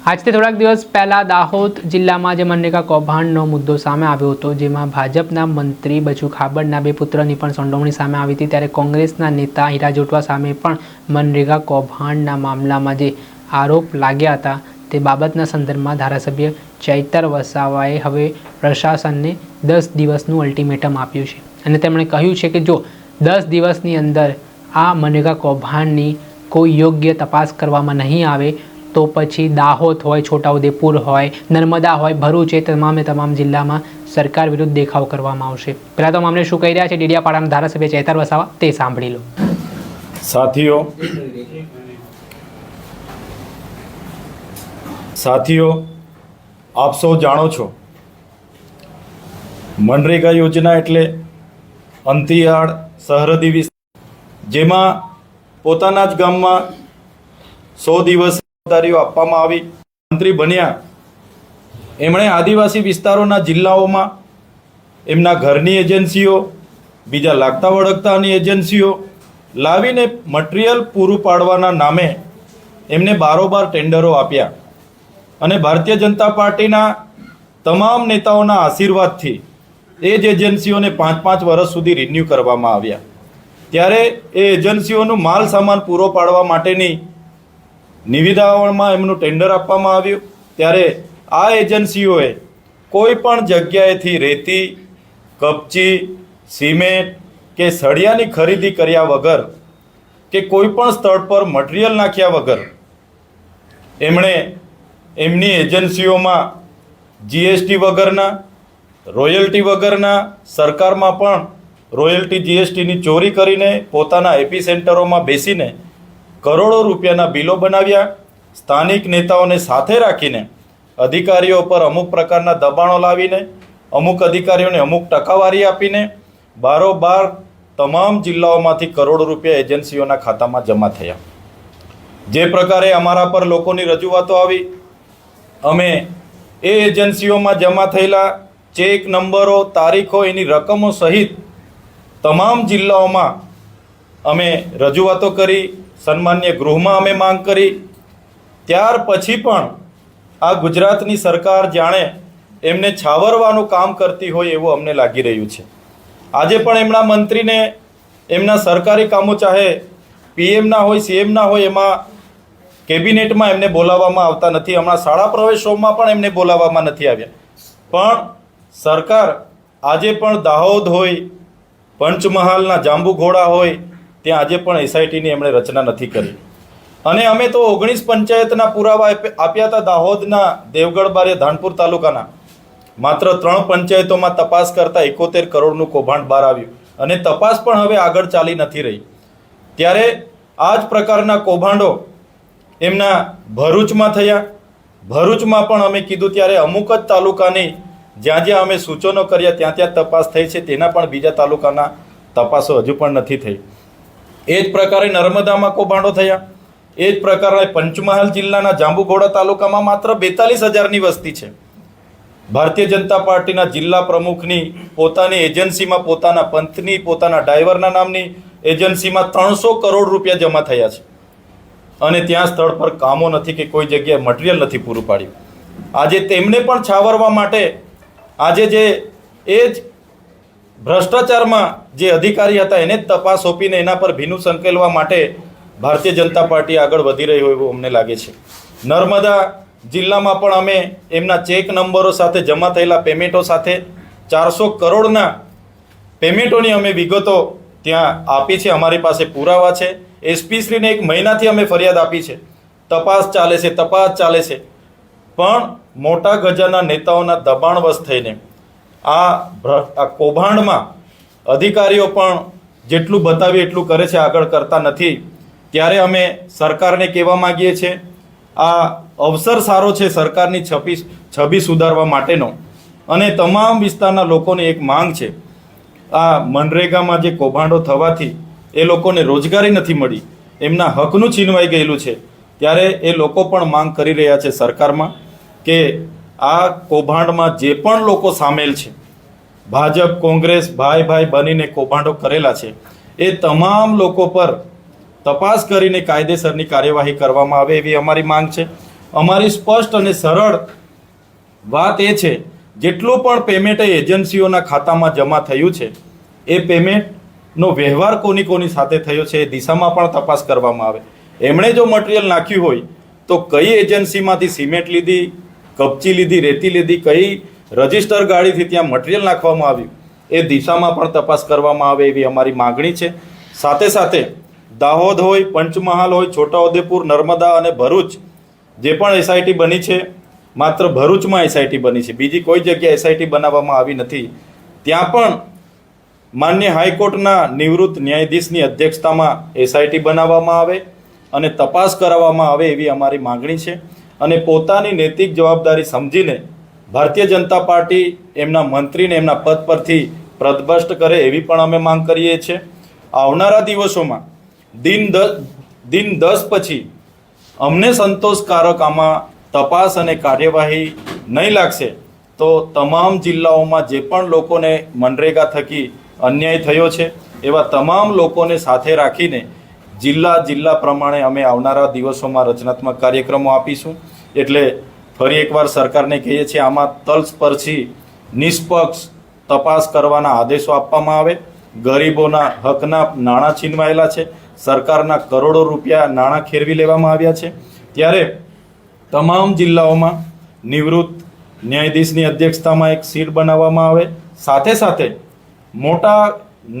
આજથી થોડાક દિવસ પહેલાં દાહોદ જિલ્લામાં જે મનરેગા કૌભાંડનો મુદ્દો સામે આવ્યો હતો, જેમાં ભાજપના મંત્રી બચુ ખાબડના બે પુત્રની પણ સંડોવણી સામે આવી હતી, ત્યારે કોંગ્રેસના નેતા હીરા જોટવા સામે પણ મનરેગા કૌભાંડના મામલામાં જે આરોપ લાગ્યા હતા તે બાબતના સંદર્ભમાં ધારાસભ્ય ચૈતર વસાવાએ હવે પ્રશાસનને દસ દિવસનું અલ્ટિમેટમ આપ્યું છે. અને તેમણે કહ્યું છે કે જો દસ દિવસની અંદર આ મનરેગા કૌભાંડની કોઈ યોગ્ય તપાસ કરવામાં નહીં આવે તો પછી દાહોદ હોય, છોટાઉદેપુર હોય, નર્મદા હોય, ભરૂચ એ તમામે તમામ જિલ્લામાં સરકાર વિરુદ્ધ દેખાવ કરવામાં આવશે. પહેલાં તો અમને શું કહી રહ્યા છે? ડેડિયાપાડાના ધારાસભ્ય ચેતર વસાવા, તે સાંભળી લો. સાથીઓ સાથીઓ, આપ સૌ જાણો છો, મનરેગા યોજના એટલે અંતિયાળ સરહદી વિસ્તાર, જેમાં પોતાના જ ગામમાં સો દિવસ જવાબદારીઓ આપવામાં આવી. મંત્રી બન્યા. એમણે આદિવાસી વિસ્તારોના જિલ્લાઓમાં એમના ઘરની એજન્સીઓ, બીજા લાગતા વળગતાની એજન્સીઓ લાવીને મટીરિયલ પૂરું પાડવાના નામે એમને બારોબાર ટેન્ડરો આપ્યા. અને ભારતીય જનતા પાર્ટીના તમામ નેતાઓના આશીર્વાદથી એ જ એજન્સીઓને પાંચ પાંચ વર્ષ સુધી રિન્યૂ કરવામાં આવ્યા. ત્યારે એ એજન્સીઓનું માલ સામાન પૂરો પાડવા માટેની નિવિદાઓમાં એમનું ટેન્ડર આપવામાં આવ્યું. ત્યારે આ એજન્સીઓએ કોઈ પણ જગ્યાએથી રેતી, કપચી, સિમેન્ટ કે સળિયાની ખરીદી કર્યા વગર કે કોઈ પણ સ્થળ પર મટીરિયલ નાખ્યા વગર એમણે એમની એજન્સીઓમાં જીએસટી વગરના રોયલ્ટી વગરના, સરકારમાં પણ રોયલ્ટી જીએસટીની ચોરી કરીને પોતાના એપી સેન્ટરોમાં બેસીને કરોડો રૂપિયાના બિલો બનાવ્યા. સ્થાનિક નેતાઓને સાથે રાખીને અધિકારીઓ પર અમુક પ્રકારના દબાણો લાવીને, અમુક અધિકારીઓને અમુક ટકાવારી આપીને, બારોબાર તમામ જિલ્લાઓમાંથી કરોડો રૂપિયા એજન્સીઓના ખાતામાં જમા થયા. જે પ્રકારે અમારા પર લોકોની રજૂઆતો આવી, અમે એ એજન્સીઓમાં જમા થયેલા ચેક નંબરો, તારીખો, એની રકમો સહિત તમામ જિલ્લાઓમાં અમે રજૂઆતો કરી સન્માન્ય ગૃહમાં અમે માંગ કરી. ત્યાર પછી પણ આ ગુજરાતની સરકાર જાણે એમને છાવરવાનું કામ કરતી હોય એવું અમને લાગી રહ્યું છે. આજે પણ એમના મંત્રીને એમના સરકારી કામો ચાહે પીએમના હોય સીએમના હોય એમાં કેબિનેટમાં એમને બોલાવવામાં આવતા નથી. હમણાં શાળા પ્રવેશોમાં પણ એમને બોલાવવામાં નથી આવ્યા. પણ સરકાર આજે પણ દાહોદ હોય, પંચમહાલના જાંબુઘોડા હોય ત્યાં આજે પણ એસઆઈટીની એમણે રચના નથી કરી. અને અમે તો ઓગણીસ પંચાયતના પુરાવા આપ્યા હતા દાહોદના દેવગઢ બારે ધાનપુર તાલુકાના. માત્ર ત્રણ પંચાયતોમાં તપાસ કરતા એકોતેર કરોડનું કૌભાંડ બહાર આવ્યું. અને તપાસ પણ હવે આગળ ચાલી નથી રહી. ત્યારે આ જ પ્રકારના કૌભાંડો એમના ભરૂચમાં થયા. ભરૂચમાં પણ અમે કીધું ત્યારે અમુક જ તાલુકાની જ્યાં જ્યાં અમે સૂચનો કર્યા ત્યાં ત્યાં તપાસ થઈ છે, તેના પણ બીજા તાલુકાના તપાસો હજુ પણ નથી થઈ. એ જ પ્રકારે નર્મદામાં કૌભાંડો થયા. એ જ પ્રકારે પંચમહાલ જિલ્લાના જાંબુઘોડા તાલુકામાં માત્ર બેતાલીસ હજારની વસ્તી છે. ભારતીય જનતા પાર્ટીના જિલ્લા પ્રમુખની પોતાની એજન્સીમાં પોતાના પંથની, પોતાના ડ્રાઈવરના નામની એજન્સીમાં ત્રણસો કરોડ રૂપિયા જમા થયા છે. અને ત્યાં સ્થળ પર કામો નથી કે કોઈ જગ્યાએ મટીરિયલ નથી પૂરું પાડ્યું. આજે તેમને પણ છાવરવા માટે આજે જે એ જ ભ્રષ્ટાચારમાં જે અધિકારી હતા, એને જ તપાસ સોંપીને એના પર ભીનું સંકેલવા માટે ભારતીય જનતા પાર્ટી આગળ વધી રહી હોય એવું અમને લાગે છે. નર્મદા જિલ્લામાં પણ અમે એમના ચેક નંબરો સાથે જમા થયેલા પેમેન્ટો સાથે ચારસો કરોડના પેમેન્ટોની અમે વિગતો ત્યાં આપી છે. અમારી પાસે પુરાવા છે. એસપી શ્રીને એક મહિનાથી અમે ફરિયાદ આપી છે. તપાસ ચાલે છે, તપાસ ચાલે છે. પણ મોટા ગજાના નેતાઓના દબાણવશ થઈને આ આ કૌભાંડમાં અધિકારીઓ પણ જેટલું બતાવી એટલું કરે છે, આગળ કરતા નથી. ત્યારે અમે સરકારને કહેવા માંગીએ છીએ, આ અવસર સારો છે સરકારની છબી છબી સુધારવા માટેનો. અને તમામ વિસ્તારના લોકોની એક માંગ છે, આ મનરેગામાં જે કૌભાંડો થવાથી એ લોકોને રોજગારી નથી મળી, એમના હકનું છીનવાઈ ગયેલું છે. ત્યારે એ લોકો પણ માંગ કરી રહ્યા છે સરકારમાં કે આ કૌભાંડમાં જે પણ લોકો સામેલ છે, ભાજપ, કોંગ્રેસ, ભાઈ ભાઈ બનીને કૌભાંડો કરેલા છે, એ તમામ લોકો પર તપાસ કરીને કાયદેસરની કાર્યવાહી કરવામાં આવે એવી અમારી માંગ છે. અમારી સ્પષ્ટ અને સરળ વાત એ છે, જેટલું પણ પેમેન્ટ એજન્સીઓના ખાતામાં જમા થયું છે, એ પેમેન્ટનો વ્યવહાર કોની કોની સાથે થયો છે એ દિશામાં પણ તપાસ કરવામાં આવે. એમણે જો મટીરિયલ નાખ્યું હોય, તો કઈ એજન્સીમાંથી સિમેન્ટ લીધી કપચી લીધી, રેતી લીધી, કઈ રજિસ્ટર ગાડીથી ત્યાં મટીરિયલ નાખવામાં આવ્યું. એ દિશામાં પણ તપાસ કરવામાં આવે એવી અમારી માગણી છે. સાથે સાથે દાહોદ હોય, પંચમહાલ હોય, છોટાઉદેપુર, નર્મદા અને ભરૂચ, જે પણ એસઆઈટી બની છે, માત્ર ભરૂચમાં એસઆઈટી બની છે. બીજી કોઈ જગ્યાએ એસઆઈટી બનાવવામાં આવી નથી. ત્યાં પણ માન્ય હાઈકોર્ટના નિવૃત્ત ન્યાયાધીશની અધ્યક્ષતામાં એસઆઈટી બનાવવામાં આવે અને તપાસ કરાવવામાં આવે એવી અમારી માગણી છે. અને પોતાની નૈતિક જવાબદારી સમજીને ભારતીય જનતા પાર્ટી એમના મંત્રીને એમના પદ પરથી પ્રદભષ્ટ કરે એવી પણ અમે માંગ કરીએ છીએ. આવનારા દિવસોમાં દિન દસ દિન દસ પછી અમને સંતોષકારક આમાં તપાસ અને કાર્યવાહી નહીં લાગશે તો તમામ જિલ્લાઓમાં જે પણ લોકોને મનરેગા થકી અન્યાય થયો છે, એવા તમામ લોકોને સાથે રાખીને જિલ્લા જિલ્લા પ્રમાણે અમે આવનારા દિવસોમાં રચનાત્મક કાર્યક્રમો આપીશું. એટલે ફરી એકવાર સરકારને કહીએ છીએ, આમાં તલસ્પર્શી, નિષ્પક્ષ તપાસ કરવાના આદેશો આપવામાં આવે. ગરીબોના હકના નાણાં છીનવાયેલા છે. સરકારના કરોડો રૂપિયા નાણાં ખેરવી લેવામાં આવ્યા છે. ત્યારે તમામ જિલ્લાઓમાં નિવૃત્ત ન્યાયાધીશની અધ્યક્ષતામાં એક સીટ બનાવવામાં આવે. સાથે સાથે મોટા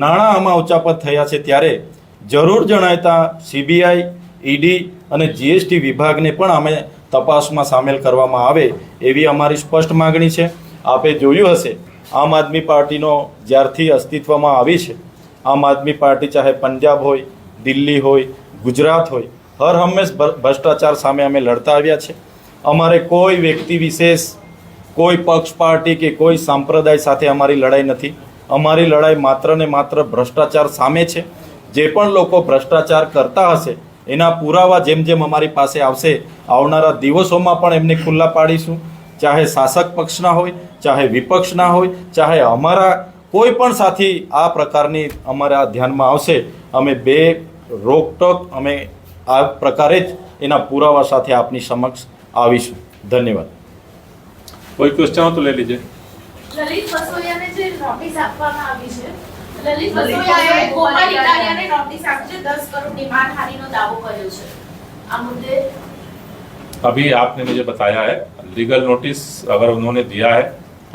નાણાં આમાં ઉચાપત થયા છે. ત્યારે જરૂર જણાયતા સીબીઆઈ ઈડી અને જીએસટી વિભાગને પણ અમે તપાસમાં સામેલ કરવામાં આવે એવી અમારી સ્પષ્ટ માગણી છે. આપે જોયું હશે, આમ આદમી પાર્ટીનો જ્યારથી અસ્તિત્વમાં આવી છે, આમ આદમી પાર્ટી ચાહે પંજાબ હોય, દિલ્હી હોય, ગુજરાત હોય, હર હંમેશ ભ્રષ્ટાચાર સામે અમે લડતા આવ્યા છે. અમારે કોઈ વ્યક્તિ વિશેષ, કોઈ પક્ષ, પાર્ટી કે કોઈ સંપ્રદાય સાથે અમારી લડાઈ નથી. અમારી લડાઈ માત્ર ને માત્ર ભ્રષ્ટાચાર સામે છે. જે પણ લોકો ભ્રષ્ટાચાર કરતા હશે એના પુરાવા જેમ જેમ અમારી પાસે આવશે આવનારા દિવસોમાં પણ એમને ખુલ્લા પાડીશું. ચાહે શાસક પક્ષના હોય ચાહે વિપક્ષના હોય ચાહે અમારા કોઈ પણ સાથી આ પ્રકારની અમારા ધ્યાનમાં આવશે અમે બે રોકટોક અમે આ પ્રકારે જ એના પુરાવા સાથે આપની સમક્ષ આવીશું. ધન્યવાદ. કોઈ ક્વેશ્ચન તો લઈ લીજે. લલિત વસોયાને જે નોટિસ આપવામાં આવી છે લલિત લલિત વસોયાએ વસોયા ગોપાલ ગોપાલ ઇટાલિયાને નોટિસ આપી છે 10 કરોડ ની માનહાનિનો દાવો કર્યો છે આ મુદ્દે अभी आपने मुझे बताया है लीगल नोटिस अगर उन्होंने दिया है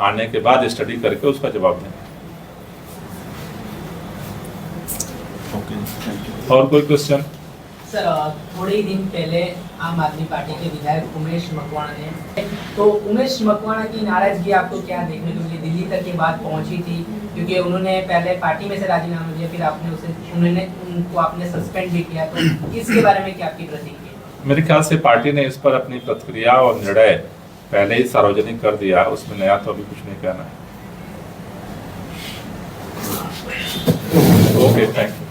आने के बाद स्टडी करके उसका जवाब दें और कोई क्वेश्चन सर, थोड़े ही दिन पहले आम आदमी पार्टी के विधायक उमेश मकवाणा ने तो उमेश मकवाणा की नाराज़गी आपको क्या देखने को मिली? दिल्ली तक ये बात पहुँची थी, क्योंकि उन्होंने पहले पार्टी में से राजीनामा दिया, फिर आपने उसे उन्होंने उनको आपने सस्पेंड भी किया तो इसके बारे में क्या आपकी प्रतिक्रिया? मेरे ख्याल से पार्टी ने इस पर अपनी प्रतिक्रिया और निर्णय पहले ही सार्वजनिक कर दिया, उसमें नया तो अभी कुछ नहीं कहना है। Okay thank you